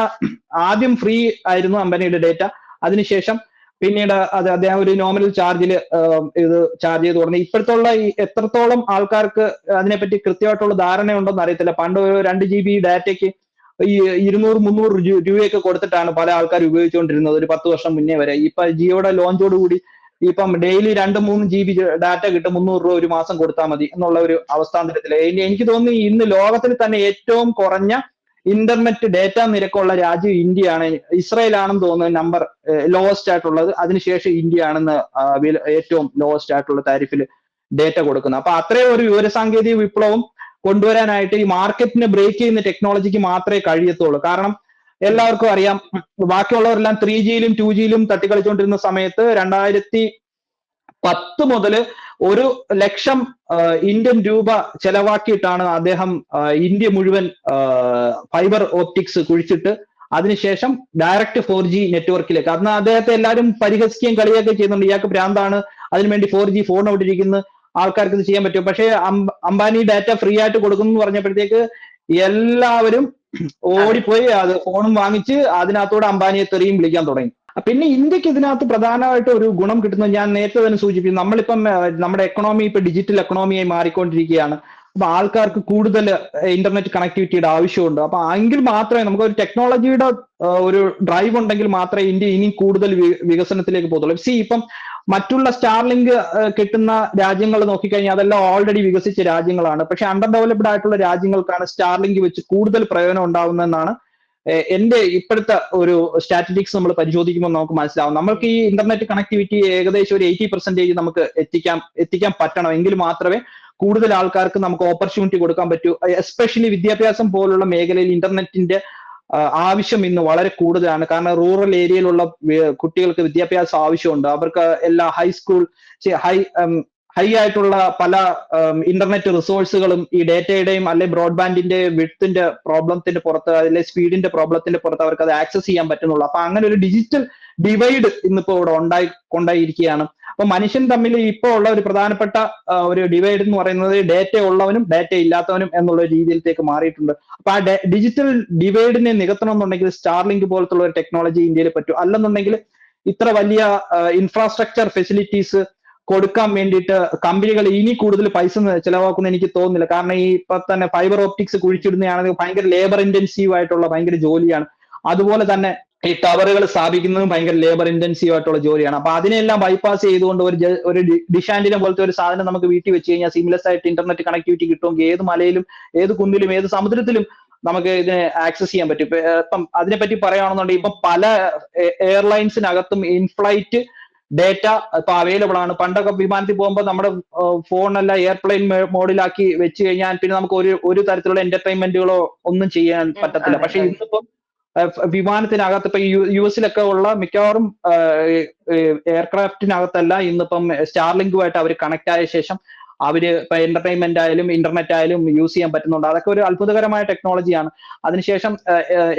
Speaker 2: ആദ്യം ഫ്രീ ആയിരുന്നു അംബാനിയുടെ ഡേറ്റ അതിനുശേഷം പിന്നീട് അത് അദ്ദേഹം ഒരു നോമിനൽ ചാർജിൽ ഇത് ചാർജ് ചെയ്ത് തുടങ്ങി. ഇപ്പോഴത്തുള്ള ഈ എത്രത്തോളം ആൾക്കാർക്ക് അതിനെപ്പറ്റി കൃത്യമായിട്ടുള്ള ധാരണയുണ്ടെന്ന് അറിയത്തില്ല. പണ്ട് രണ്ട് ജി ബി ഡാറ്റയ്ക്ക് ഈ ഇരുന്നൂറ് മുന്നൂറ് രൂപയൊക്കെ കൊടുത്തിട്ടാണ് പല ആൾക്കാർ ഉപയോഗിച്ചുകൊണ്ടിരുന്നത്. ഒരു പത്ത് വർഷം മുന്നേ വരെ. ഇപ്പൊ ജിയോയുടെ ലോഞ്ചോടുകൂടി ഇപ്പം ഡെയിലി രണ്ട് മൂന്ന് ജി ബി ഡാറ്റ കിട്ടും. മുന്നൂറ് രൂപ ഒരു മാസം കൊടുത്താൽ മതി എന്നുള്ള ഒരു അവസ്ഥാന്തരത്തിൽ എനിക്ക് തോന്നുന്നു ഇന്ന് ലോകത്തിൽ തന്നെ ഏറ്റവും കുറഞ്ഞ ഇന്റർനെറ്റ് ഡേറ്റ നിരക്കുള്ള രാജ്യം ഇന്ത്യയാണ്. ഇസ്രായേൽ ആണെന്ന് തോന്നുന്നു നമ്പർ ലോവസ്റ്റ് ആയിട്ടുള്ളത്. അതിനുശേഷം ഇന്ത്യ ആണെന്ന് ഏറ്റവും ലോവസ്റ്റ് ആയിട്ടുള്ള താരിഫിൽ ഡേറ്റ കൊടുക്കുന്നത്. അപ്പൊ അത്രയും ഒരു വിവരസാങ്കേതിക വിപ്ലവം കൊണ്ടുവരാനായിട്ട് ഈ മാർക്കറ്റിനെ ബ്രേക്ക് ചെയ്യുന്ന ടെക്നോളജിക്ക് മാത്രമേ കഴിയത്തുള്ളൂ. കാരണം എല്ലാവർക്കും അറിയാം ബാക്കിയുള്ളവരെല്ലാം ത്രീ ജിയിലും ടു ജിയിലും തട്ടിക്കളിച്ചുകൊണ്ടിരുന്ന സമയത്ത് രണ്ടായിരത്തി പത്ത് മുതൽ ഒരു ലക്ഷം ഇന്ത്യൻ രൂപ ചെലവാക്കിയിട്ടാണ് അദ്ദേഹം ഇന്ത്യ മുഴുവൻ ഫൈബർ ഓപ്റ്റിക്സ് കുഴിച്ചിട്ട് അതിനുശേഷം ഡയറക്റ്റ് ഫോർ ജി നെറ്റ്വർക്കിലേക്ക് അന്ന് അദ്ദേഹത്തെ എല്ലാവരും പരിഹസിക്കുകയും കളിയൊക്കെ ചെയ്യുന്നുണ്ട്. ഇയാൾക്ക് ഭ്രാന്താണ്. അതിനുവേണ്ടി ഫോർ ജി ഫോൺ ഔട്ടിരിക്കുന്ന ആൾക്കാർക്ക് ഇത് ചെയ്യാൻ പറ്റും. പക്ഷേ അംബാനി ഡാറ്റ ഫ്രീ ആയിട്ട് കൊടുക്കുന്നു എന്ന് പറഞ്ഞപ്പോഴത്തേക്ക് എല്ലാവരും ഓടിപ്പോയി. അത് ഫോണും വാങ്ങിച്ച് അതിനകത്തൂടെ അംബാനിയെ തെറിയും വിളിക്കാൻ തുടങ്ങി. പിന്നെ ഇന്ത്യയ്ക്ക് ഇതിനകത്ത് പ്രധാനമായിട്ട് ഒരു ഗുണം കിട്ടുന്നത് ഞാൻ നേരത്തെ തന്നെ സൂചിപ്പിച്ചു. നമ്മളിപ്പം നമ്മുടെ എക്കണോമി ഇപ്പൊ ഡിജിറ്റൽ എക്കണോമിയായി മാറിക്കൊണ്ടിരിക്കുകയാണ്. അപ്പൊ ആൾക്കാർക്ക് കൂടുതൽ ഇന്റർനെറ്റ് കണക്ടിവിറ്റിയുടെ ആവശ്യമുണ്ട്. അപ്പൊ എങ്കിൽ മാത്രമേ നമുക്ക് ഒരു ടെക്നോളജിയുടെ ഒരു ഡ്രൈവ് ഉണ്ടെങ്കിൽ മാത്രമേ ഇന്ത്യ ഇനി കൂടുതൽ വികസനത്തിലേക്ക് പോകത്തുള്ളൂ. സി ഇപ്പം മറ്റുള്ള സ്റ്റാർലിങ്ക് കിട്ടുന്ന രാജ്യങ്ങൾ നോക്കിക്കഴിഞ്ഞാൽ അതെല്ലാം ഓൾറെഡി വികസിച്ച രാജ്യങ്ങളാണ്. പക്ഷെ അണ്ടർ ഡെവലപ്ഡ് ആയിട്ടുള്ള രാജ്യങ്ങൾക്കാണ് സ്റ്റാർലിങ്ക് വെച്ച് കൂടുതൽ പ്രയോജനം ഉണ്ടാവുന്നതെന്നാണ് എന്റെ ഇപ്പോഴത്തെ ഒരു സ്റ്റാറ്റിസ്റ്റിക്സ് നമ്മൾ പരിശോധിക്കുമ്പോൾ നമുക്ക് മനസ്സിലാവും. നമ്മൾക്ക് ഈ ഇന്റർനെറ്റ് കണക്ടിവിറ്റി ഏകദേശം ഒരു എയ്റ്റി പെർസെന്റേജ് നമുക്ക് എത്തിക്കാം എത്തിക്കാൻ പറ്റണം. എങ്കിൽ മാത്രമേ കൂടുതൽ ആൾക്കാർക്ക് നമുക്ക് ഓപ്പർച്യൂണിറ്റി കൊടുക്കാൻ പറ്റൂ. എസ്പെഷ്യലി വിദ്യാഭ്യാസം പോലുള്ള മേഖലയിൽ ഇന്റർനെറ്റിന്റെ ആവശ്യം ഇന്ന് വളരെ കൂടുതലാണ്. കാരണം റൂറൽ ഏരിയയിലുള്ള കുട്ടികൾക്ക് വിദ്യാഭ്യാസം ആവശ്യമുണ്ട്. അവർക്ക് എല്ലാ ഹൈസ്കൂൾ ഹൈ ഹൈ ആയിട്ടുള്ള പല ഇന്റർനെറ്റ് റിസോഴ്സുകളും ഈ ഡേറ്റയുടെയും അല്ലെ ബ്രോഡ്ബാൻഡിന്റെ വിഡ്ത്തിന്റെ പ്രോബ്ലത്തിന്റെ പുറത്ത് അതിലെ സ്പീഡിന്റെ പ്രോബ്ലത്തിന്റെ പുറത്ത് അവർക്ക് അത് ആക്സസ് ചെയ്യാൻ പറ്റുന്നുള്ളൂ. അപ്പൊ അങ്ങനെ ഒരു ഡിജിറ്റൽ ഡിവൈഡ് ഇന്നിപ്പോ ഇവിടെ ഉണ്ടായി കൊണ്ടായിരിക്കുകയാണ്. അപ്പൊ മനുഷ്യൻ തമ്മിൽ ഇപ്പോൾ ഉള്ള ഒരു പ്രധാനപ്പെട്ട ഒരു ഡിവൈഡ് എന്ന് പറയുന്നത് ഡേറ്റ ഉള്ളവനും ഡേറ്റ ഇല്ലാത്തവനും എന്നുള്ള രീതിയിലേക്ക് മാറിയിട്ടുണ്ട്. അപ്പൊ ആ ഡിജിറ്റൽ ഡിവൈഡിനെ നികത്തണം എന്നുണ്ടെങ്കിൽ സ്റ്റാർലിങ്ക് പോലത്തുള്ള ഒരു ടെക്നോളജി ഇന്ത്യയിൽ പറ്റും. അല്ലെന്നുണ്ടെങ്കിൽ ഇത്ര വലിയ ഇൻഫ്രാസ്ട്രക്ചർ ഫെസിലിറ്റീസ് കൊടുക്കാൻ വേണ്ടിയിട്ട് കമ്പനികൾ ഇനി കൂടുതൽ പൈസ ചിലവാക്കുന്ന എനിക്ക് തോന്നുന്നില്ല. കാരണം ഈ ഇപ്പൊ തന്നെ ഫൈബർ ഓപ്റ്റിക്സ് കുഴിച്ചിടുന്നതാണെങ്കിൽ ഭയങ്കര ലേബർ ഇന്റൻസീവ് ആയിട്ടുള്ള ഭയങ്കര ജോലിയാണ്. അതുപോലെ തന്നെ ഈ ടവറുകൾ സ്ഥാപിക്കുന്നതും ഭയങ്കര ലേബർ ഇന്റൻസീവ് ആയിട്ടുള്ള ജോലിയാണ്. അപ്പൊ അതിനെല്ലാം ബൈപ്പാസ് ചെയ്തുകൊണ്ട് ഒരു ഒരു ഡിഷാൻഡിനെ പോലത്തെ ഒരു സാധനം നമുക്ക് വീട്ടിൽ വെച്ച് കഴിഞ്ഞാൽ സീംലെസ് ആയിട്ട് ഇന്റർനെറ്റ് കണക്ടിവിറ്റി കിട്ടുമെങ്കിൽ ഏത് മലയിലും ഏത് കുന്നിലും ഏത് സമുദ്രത്തിലും നമുക്ക് ഇതിനെ ആക്സസ് ചെയ്യാൻ പറ്റും. ഇപ്പം അതിനെപ്പറ്റി പറയുകയാണെന്നുണ്ടെങ്കിൽ ഇപ്പം പല എയർലൈൻസിനകത്തും ഇൻഫ്ലൈറ്റ് ഡേറ്റ ഇപ്പൊ അവൈലബിൾ ആണ്. പണ്ടൊക്കെ വിമാനത്തിൽ പോകുമ്പോൾ നമ്മുടെ ഫോണെല്ലാം എയർപ്ലെയിൻ മോഡിലാക്കി വെച്ച് കഴിഞ്ഞാൽ പിന്നെ നമുക്ക് ഒരു ഒരു തരത്തിലുള്ള എന്റർടൈൻമെന്റുകളോ ഒന്നും ചെയ്യാൻ പറ്റത്തില്ല. പക്ഷെ. ഇന്നിപ്പം വിമാനത്തിനകത്ത് ഇപ്പൊ യു എസിലൊക്കെ ഉള്ള മിക്കവാറും എയർക്രാഫ്റ്റിനകത്തല്ല ഇന്നിപ്പം സ്റ്റാർലിങ്കുമായിട്ട് അവർ കണക്ട് ആയ ശേഷം അവർ ഇപ്പൊ എന്റർടൈൻമെന്റ് ആയാലും ഇന്റർനെറ്റ് ആയാലും യൂസ് ചെയ്യാൻ പറ്റുന്നുണ്ട്. അതൊക്കെ ഒരു അത്ഭുതകരമായ ടെക്നോളജിയാണ് അതിനുശേഷം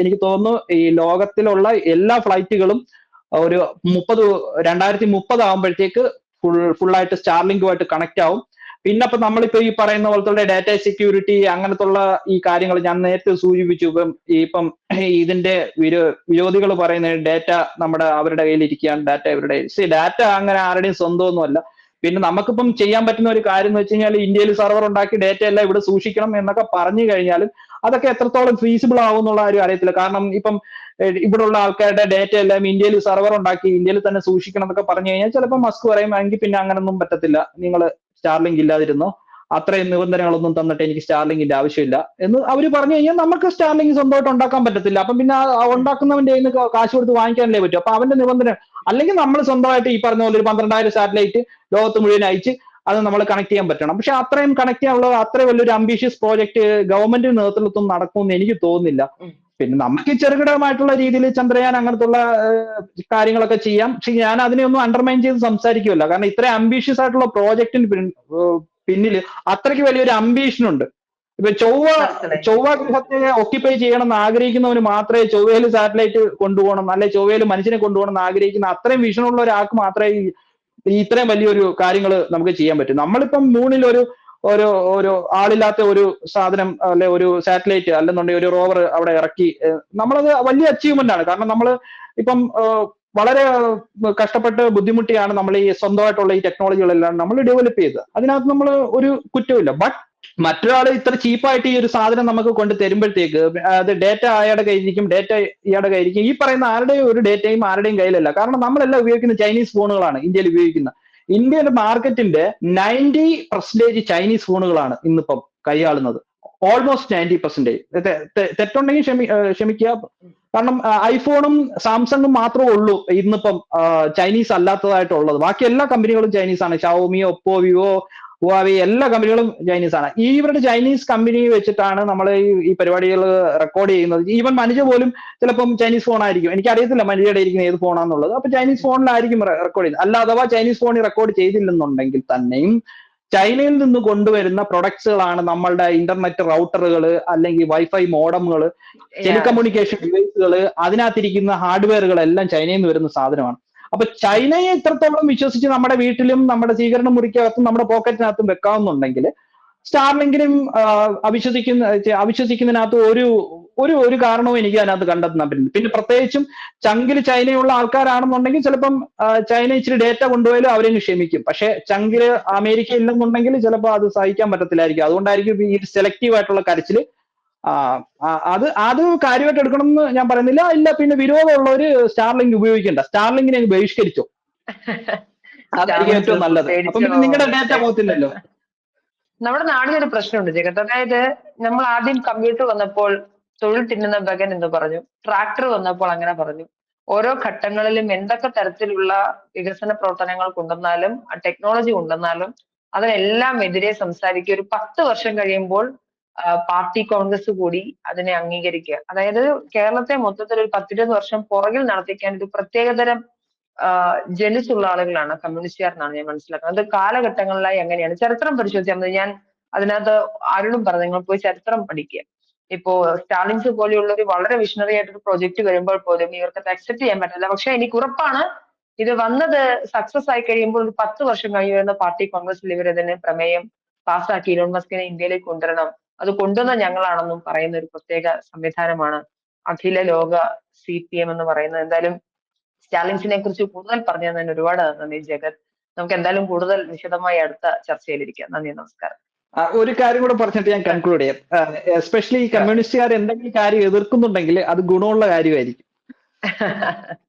Speaker 2: എനിക്ക് തോന്നുന്നു ഈ ലോകത്തിലുള്ള എല്ലാ ഫ്ലൈറ്റുകളും ഒരു മുപ്പത് രണ്ടായിരത്തി മുപ്പത് ആകുമ്പോഴത്തേക്ക് ഫുൾ ഫുള്ളായിട്ട് സ്റ്റാർലിങ്കുമായിട്ട് കണക്ട് ആവും. പിന്നെ ഇപ്പൊ നമ്മളിപ്പോ ഈ പറയുന്ന പോലത്തെ ഡാറ്റ സെക്യൂരിറ്റി അങ്ങനത്തുള്ള ഈ കാര്യങ്ങൾ ഞാൻ നേരത്തെ സൂചിപ്പിച്ചു. ഇപ്പം ഇപ്പം ഇതിന്റെ വിരോ വിരോധികൾ പറയുന്ന ഡാറ്റ നമ്മുടെ അവരുടെ കയ്യിൽ ഇരിക്കുകയാണ് ഡാറ്റ ഇവരുടെ ഡാറ്റ അങ്ങനെ ആരുടെയും സ്വന്തമൊന്നുമല്ല. പിന്നെ നമുക്കിപ്പം ചെയ്യാൻ പറ്റുന്ന ഒരു കാര്യം എന്ന് വെച്ച് കഴിഞ്ഞാൽ ഇന്ത്യയിൽ സെർവർ ഉണ്ടാക്കി ഡാറ്റ എല്ലാം ഇവിടെ സൂക്ഷിക്കണം എന്നൊക്കെ പറഞ്ഞു കഴിഞ്ഞാലും അതൊക്കെ എത്രത്തോളം ഫീസിബിൾ ആവും എന്നുള്ള കാര്യം അറിയത്തില്ല. കാരണം ഇപ്പം ഇവിടെയുള്ള ആൾക്കാരുടെ ഡേറ്റ എല്ലാം ഇന്ത്യയിൽ സെർവർ ഉണ്ടാക്കി ഇന്ത്യയിൽ തന്നെ സൂക്ഷിക്കണം എന്നൊക്കെ പറഞ്ഞു കഴിഞ്ഞാൽ ചിലപ്പോൾ മസ്ക് പറയും എങ്കിൽ പിന്നെ അങ്ങനൊന്നും പറ്റത്തില്ല. നിങ്ങൾ സ്റ്റാർലിങ്ക് ഇല്ലാതിരുന്നോ? അത്രയും നിബന്ധനകളൊന്നും തന്നിട്ട് എനിക്ക് സ്റ്റാർലിങ്ങിന്റെ ആവശ്യമില്ല എന്ന് അവർ പറഞ്ഞു കഴിഞ്ഞാൽ നമുക്ക് സ്റ്റാർലിംഗ് സ്വന്തമായിട്ട് ഉണ്ടാക്കാൻ പറ്റത്തില്ല. അപ്പം പിന്നെ ഉണ്ടാക്കുന്നവന്റെ കയ്യിൽ നിന്ന് കാശ് കൊടുത്ത് വാങ്ങിക്കാനല്ലേ പറ്റും. അപ്പൊ അവന്റെ നിബന്ധന അല്ലെങ്കിൽ നമ്മൾ സ്വന്തമായിട്ട് ഈ പറഞ്ഞ പോലെ ഒരു പന്ത്രണ്ടായിരം സാറ്റലൈറ്റ് ലോകത്ത് മുഴുവൻ അയച്ച് അത് നമ്മൾ കണക്ട് ചെയ്യാൻ പറ്റണം. പക്ഷെ അത്രയും കണക്ട് ചെയ്യാനുള്ള അത്രയും വലിയൊരു അംബീഷ്യസ് പ്രോജക്റ്റ് ഗവൺമെന്റ് നേതൃത്വത്തിൽ നടക്കുമെന്ന് എനിക്ക് തോന്നുന്നില്ല. പിന്നെ നമുക്ക് ചെറുകിടമായിട്ടുള്ള രീതിയിൽ ചന്ദ്രയാൻ അങ്ങനത്തുള്ള ഉള്ള കാര്യങ്ങളൊക്കെ ചെയ്യാം. പക്ഷെ ഞാൻ അതിനെയൊന്നും അണ്ടർമൈൻ ചെയ്ത് സംസാരിക്കുമല്ല കാരണം ഇത്രയും അംബീഷ്യസ് ആയിട്ടുള്ള പ്രോജക്റ്റിന് പിന്നിൽ അത്രയ്ക്ക് വലിയൊരു അംബീഷൻ ഉണ്ട്. ഇപ്പൊ ചൊവ്വ. ചൊവ്വ ഗ്രഹത്തെ ഓക്യുപ്പൈ ചെയ്യണം എന്ന് ആഗ്രഹിക്കുന്നവന് മാത്രമേ ചൊവ്വയിൽ സാറ്റലൈറ്റ് കൊണ്ടുപോകണം. അല്ലെ ചൊവ്വയിൽ മനുഷ്യനെ കൊണ്ടുപോകണം എന്ന് ആഗ്രഹിക്കുന്ന അത്രയും വിഷനുള്ള ഒരാൾക്ക് മാത്രമേ ഇത്രയും വലിയൊരു കാര്യങ്ങൾ നമുക്ക് ചെയ്യാൻ പറ്റും. നമ്മളിപ്പം മൂണിൽ ഒരു ഒരു ഒരു ആളില്ലാത്ത ഒരു സാധനം അല്ലെ ഒരു സാറ്റലൈറ്റ് അല്ലെന്നുണ്ടെങ്കിൽ ഒരു റോവർ അവിടെ ഇറക്കി നമ്മളത് വലിയ അച്ചീവ്മെന്റ് ആണ്. കാരണം നമ്മൾ ഇപ്പം വളരെ കഷ്ടപ്പെട്ട് ബുദ്ധിമുട്ടിയാണ് നമ്മൾ ഈ സ്വന്തമായിട്ടുള്ള ഈ ടെക്നോളജികളെല്ലാം നമ്മൾ ഡെവലപ്പ് ചെയ്തത്. അതിനകത്ത് നമ്മൾ ഒരു കുറ്റമില്ല ബട്ട് മറ്റൊരാൾ ഇത്ര ചീപ്പായിട്ട് ഈ ഒരു സാധനം നമുക്ക് കൊണ്ട് തരുമ്പോഴത്തേക്ക് അത് ഡേറ്റ അയാളുടെ കയ്യിരിക്കും ഡേറ്റ ഇയാളുടെ കയ്യിരിക്കും ഈ പറയുന്ന ആരുടെയും ഒരു ഡേറ്റയും ആരുടെയും കയ്യിലല്ല. കാരണം നമ്മളെല്ലാം ഉപയോഗിക്കുന്ന ചൈനീസ് ഫോണുകളാണ് ഇന്ത്യയിൽ ഉപയോഗിക്കുന്ന. ഇന്ത്യയുടെ മാർക്കറ്റിന്റെ നയന്റി പെർസെന്റേജ് ചൈനീസ് ഫോണുകളാണ് ഇന്നിപ്പം കൈയാളുന്നത്. ഓൾമോസ്റ്റ് നയന്റി പെർസെന്റേജ് തെറ്റുണ്ടെങ്കിൽ ക്ഷമി ക്ഷമിക്കുക. കാരണം ഐഫോണും സാംസങ്ങും മാത്രമേ ഉള്ളൂ ഇന്നിപ്പം ചൈനീസ് അല്ലാത്തതായിട്ടുള്ളത്. ബാക്കി എല്ലാ കമ്പനികളും ചൈനീസ് ആണ്. ഷവോമി ഒപ്പോ വിവോ ഹുവാവി എല്ലാ കമ്പനികളും ചൈനീസ് ആണ്. ഈ ഇവരുടെ ചൈനീസ് കമ്പനി വെച്ചിട്ടാണ് നമ്മൾ ഈ പരിപാടികൾ റെക്കോർഡ് ചെയ്യുന്നത്. ഈവൻ മനുഷ്യ പോലും ചിലപ്പം ചൈനീസ് ഫോൺ ആയിരിക്കും. എനിക്ക് അറിയത്തില്ല മനുഷ്യയുടെ ഇരിക്കുന്ന ഏത് ഫോണാന്നുള്ളത് അപ്പൊ ചൈനീസ് ഫോണിലായിരിക്കും റെക്കോർഡ് ചെയ്യുന്നത്. അല്ല അഥവാ ചൈനീസ് ഫോണിൽ റെക്കോർഡ് ചെയ്തില്ലെന്നുണ്ടെങ്കിൽ തന്നെയും ചൈനയിൽ നിന്ന് കൊണ്ടുവരുന്ന പ്രൊഡക്ട്സുകളാണ് നമ്മളുടെ ഇന്റർനെറ്റ് റൗട്ടറുകൾ അല്ലെങ്കിൽ വൈഫൈ മോഡമുകൾ ടെലികമ്മ്യൂണിക്കേഷൻ ഡിവൈസുകൾ അതിനകത്തിരിക്കുന്ന ഹാർഡ്വെയറുകൾ എല്ലാം ചൈനയിൽ നിന്ന് വരുന്ന സാധനമാണ്. അപ്പൊ ചൈനയെ ഇത്രത്തോളം വിശ്വസിച്ച് നമ്മുടെ വീട്ടിലും നമ്മുടെ സ്വീകരണ മുറിക്കകത്തും നമ്മുടെ പോക്കറ്റിനകത്തും വെക്കാവുന്നുണ്ടെങ്കിൽ സ്റ്റാർലിങ്കിലും അവിശ്വസിക്കുന്ന അവിശ്വസിക്കുന്നതിനകത്ത് ഒരു ഒരു ഒരു കാരണവും എനിക്ക് അതിനകത്ത് കണ്ടെത്താൻ പറ്റുന്നു പിന്നെ പ്രത്യേകിച്ചും ചങ്കിൽ ചൈനയുള്ള ആൾക്കാരാണെന്നുണ്ടെങ്കിൽ ചിലപ്പം ചൈന ഇച്ചിരി ഡേറ്റ കൊണ്ടുപോയാലും അവരെയും ക്ഷമിക്കും. പക്ഷെ ചങ്കിൽ അമേരിക്ക ഇല്ലെന്നുണ്ടെങ്കിൽ ചിലപ്പോൾ അത് സഹിക്കാൻ പറ്റത്തില്ലായിരിക്കും. അതുകൊണ്ടായിരിക്കും ഈ സെലക്റ്റീവ് ആയിട്ടുള്ള കരച്ചിൽ ആ, അത് അത് കാര്യമായിട്ട് എടുക്കണം എന്ന് ഞാൻ പറയുന്നില്ല. ഇല്ല പിന്നെ വിരോധമുള്ളവര് സ്റ്റാർലിങ്ക് ഉപയോഗിക്കണ്ട. സ്റ്റാർലിങ്കിനെ ബഹിഷ്കരിച്ചോ. അതായിരിക്കും ഏറ്റവും നല്ലത്. അപ്പൊ പിന്നെ നിങ്ങളുടെ ഡാറ്റ പോകത്തില്ലല്ലോ.
Speaker 1: നമ്മുടെ നാടിനൊരു പ്രശ്നമുണ്ട് ജഗത്ത്. അതായത് നമ്മൾ ആദ്യം കമ്പ്യൂട്ടർ വന്നപ്പോൾ തൊഴിൽ തിന്നുന്ന ബഗൻ എന്ന് പറഞ്ഞു. ട്രാക്ടർ വന്നപ്പോൾ അങ്ങനെ പറഞ്ഞു. ഓരോ ഘട്ടങ്ങളിലും എന്തൊക്കെ തരത്തിലുള്ള വികസന പ്രവർത്തനങ്ങൾ കൊണ്ടുവന്നാലും ടെക്നോളജി കൊണ്ടുവന്നാലും അതിനെല്ലാം എതിരെ സംസാരിക്കുക. ഒരു പത്ത് വർഷം കഴിയുമ്പോൾ പാർട്ടി കോൺഗ്രസ് കൂടി അതിനെ അംഗീകരിക്കുക. അതായത് കേരളത്തെ മൊത്തത്തിൽ ഒരു പത്തിരുപത് വർഷം പുറകിൽ നടത്തിക്കാൻ ഒരു പ്രത്യേകതരം ജനിച്ചുള്ള ആളുകളാണ് കമ്മ്യൂണിസ്റ്റുകാർ ഞാൻ മനസ്സിലാക്കുന്നത്. അത് കാലഘട്ടങ്ങളിലായി എങ്ങനെയാണ് ചരിത്രം പരിശോധിച്ചാൽ മതി ഞാൻ അതിനകത്ത് അരുണും പറഞ്ഞു നിങ്ങൾ പോയി ചരിത്രം പഠിക്കുക. ഇപ്പോ സ്റ്റാലിൻസ് പോലെയുള്ള ഒരു വളരെ വിഷണറി ആയിട്ടൊരു പ്രൊജക്ട് വരുമ്പോൾ പോലും ഇവർക്ക് അക്സെപ്റ്റ് ചെയ്യാൻ പറ്റില്ല. പക്ഷെ എനിക്ക് ഉറപ്പാണ് ഇത് വന്നത് സക്സസ് ആയി കഴിയുമ്പോൾ ഒരു പത്ത് വർഷം കഴിഞ്ഞ് വരുന്ന പാർട്ടി കോൺഗ്രസിൽ ഇവർ ഇതിന് പ്രമേയം പാസ്സാക്കി ഇലോൺ മസ്കിനെ ഇന്ത്യയിലേക്ക് കൊണ്ടുവരണം. അത് കൊണ്ടുവന്ന ഞങ്ങളാണെന്നും പറയുന്ന ഒരു പ്രത്യേക സംവിധാനമാണ് അഖില ലോക സി പി എം എന്ന് പറയുന്നത്. എന്തായാലും സ്റ്റാലിൻസിനെ കുറിച്ച് കൂടുതൽ പറഞ്ഞു തന്നെ ഒരുപാട് നന്ദി ജഗത്. നമുക്ക് എന്തായാലും കൂടുതൽ വിശദമായി അടുത്ത ചർച്ചയിലിരിക്കാം. നന്ദി നമസ്കാരം.
Speaker 2: ഒരു കാര്യം കൂടെ പറഞ്ഞിട്ട് ഞാൻ കൺക്ലൂഡ് ചെയ്യാം. എസ്പെഷ്യലി ഈ കമ്മ്യൂണിസ്റ്റുകാർ എന്തെങ്കിലും കാര്യം എതിർക്കുന്നുണ്ടെങ്കിൽ അത് ഗുണമുള്ള കാര്യമായിരിക്കും.